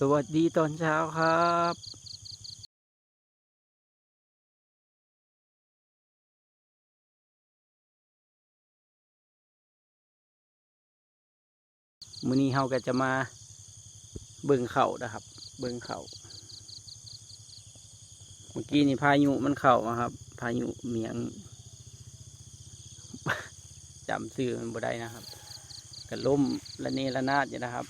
สวัสดีตอนเช้าครับมื้อนี้เฮาก็จะมาเบิ่งเข่านะครับ เบิ่งเข่าเมื่อกี้นี่พายุมันเข้าอะครับ พายุเมียงจำชื่อมันบ่ได้นะครับก็ล่มระเนระนาดอยู่นะครับ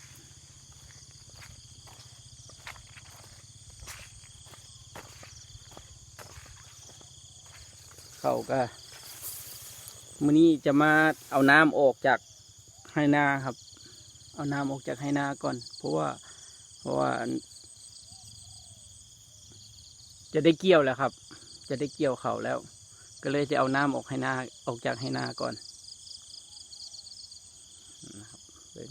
เขาก็มื้อนี้จะมาเอาน้ำออกจากไหนาครับ เอาน้ำออกจากไหนาก่อน เพราะว่า เพราะว่า จะได้เกี่ยวแล้วครับ จะได้เกี่ยวเขาแล้ว ก็เลยจะเอาน้ำออกไหนาออกจากไหนาก่อนนะครับเบิ่ง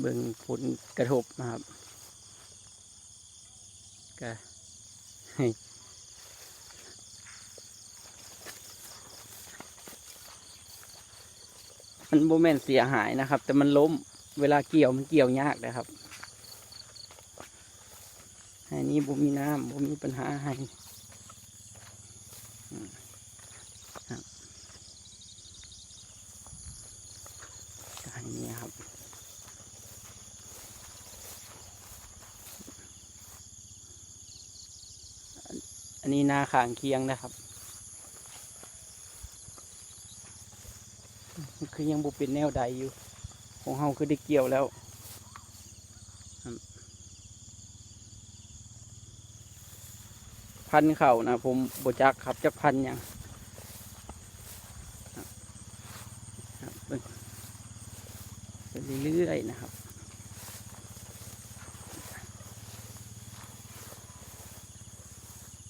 เบิ่งผลกระทบนะครับก็มันโมเมนเสียหายนะครับ แต่มันล้มเวลาเกี่ยวมันเกี่ยวยากนะครับให้นี้บ่มีน้ำบ่มีปัญหาให้อืมครับก็ให้นี้ครับ อันอั นนี้นาข่างเคียงนะครับ คือยังบุเป็นแนวใดอยู่ ของเฮาคือได้เกี่ยวแล้ว พันเข่านะผมบจักครับจักพันยังเบิ่งไปเรื่อยๆนะครับ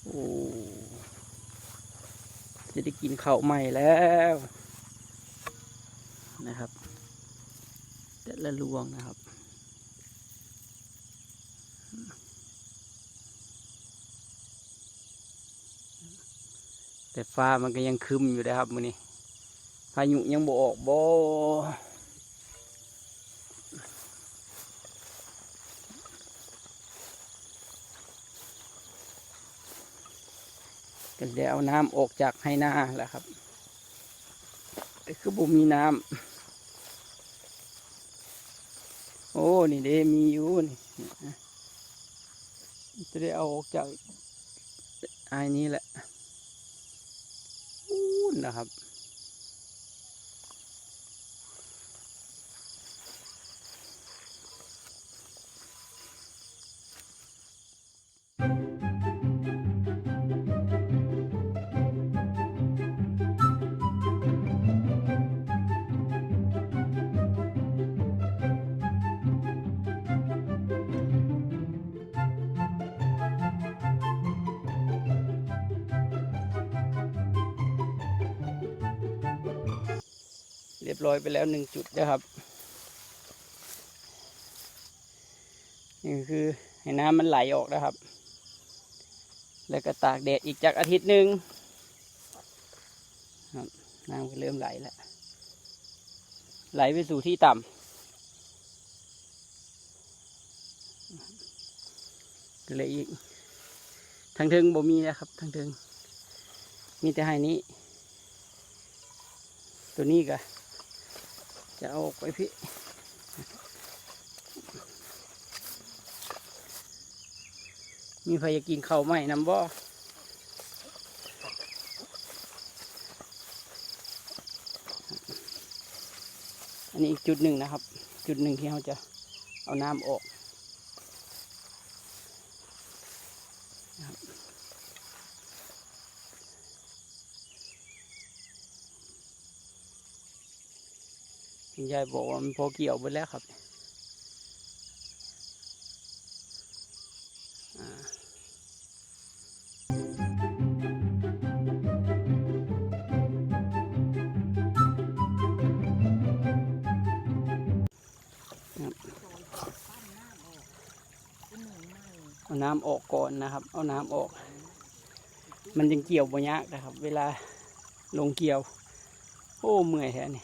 โอ้ จะได้กินข้าวใหม่แล้วนะครับแต่ละลวงนะครับ แต่ฟ้ามันก็ยังคึมอยู่นะครับมือนี้พายุยังบ่ออกบ่ ก็เดี๋ยวเอาน้ำออกจากให้นาแหละครับแต่คือบุมีน้ำโอ้นี่เดมีอยู่นี่จะได้เอาออกจากไอ้นี้แหละอู้นนะครับ รียบร้อยไปแล้วหนึ่งจุดนะครับนี่คือให้น้ำมันไหลออกนะครับ แล้วก็ตากแดดอีกจากอาทิตย์หนึ่งครับน้ำก็เริ่มไหลแล้ว ไหลไปสู่ที่ต่ำก็เลยอีก ทางเทิงบ่มีนะครับ ทางเทิงมีแต่ให้นี้ ตัวนี้ก็ จะเอาออกไปพี่มีใครจะกินข้าวไหมน้ำบ่อันนี้อีกจุดหนึ่งนะครับ จุดหนึ่งที่เราจะเอาน้ำออก พี่ชาบอกว่ามันพอเกี่ยวไปแล้วครับเอาน้ำออกก่อนนะครับ เอาน้ำออก มันยังเกี่ยวบะยะนะครับ เวลาลงเกี่ยว โอ้เมื่อยแท้นี่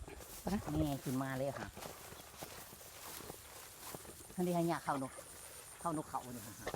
นะ นี่ขึ้นมาเลยค่ะท่านที่ให้ยาเข้านกเข้านกเขาเนี่ยค่ะ